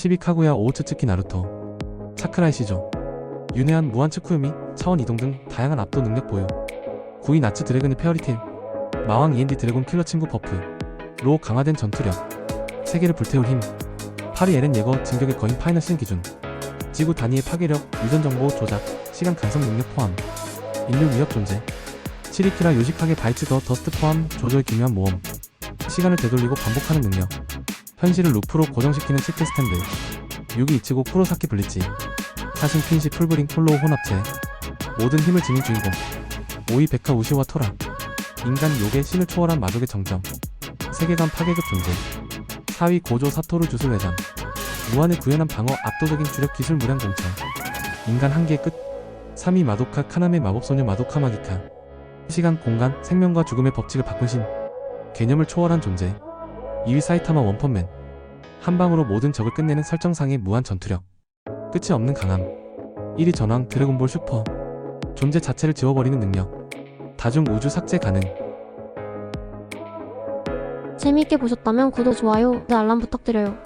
시비 카구야 오우츠츠키 나루토. 차크라이 시조. 윤회한 무한 츠쿠요미 차원 이동 등 다양한 압도 능력 보여 구이 나츠 드래곤의 페어리테일. 마왕 E&D 드래곤 킬러 친구 버프. 로 강화된 전투력. 세계를 불태울 힘. 파리 에렌 예거 진격의 거인 파이널 신 기준. 지구 단위의 파괴력 유전 정보 조작 시간 간섭 능력 포함. 인류 위협 존재. 치리키라 요식하게 바이츠 더 더스트 포함 조절 기묘한 모험. 시간을 되돌리고 반복하는 능력 현실을 루프로 고정시키는 시크 스탠드. 유기 이치고 쿠로사키 블리치. 사신 퀸시 풀브링 폴로우 혼합체. 모든 힘을 지닌 주인공. 오이 베카 우시와 토라 인간 욕의 신을 초월한 마족의 정점. 세계관 파괴급 존재. 사위 고조 사토루 주술 회전 무한의 구현한 방어 압도적인 주력 기술 무량 공천. 인간 한계의 끝. 3위 마도카 카나메 마법소녀 마도카 마기카. 시간 공간 생명과 죽음의 법칙을 바꾼 신. 개념을 초월한 존재 2위 사이타마 원펀맨. 한 방으로 모든 적을 끝내는 설정상의 무한 전투력. 끝이 없는 강함. 1위 전황 드래곤볼 슈퍼. 존재 자체를 지워버리는 능력. 다중 우주 삭제 가능. 재미있게 보셨다면 구독, 좋아요, 알람 부탁드려요.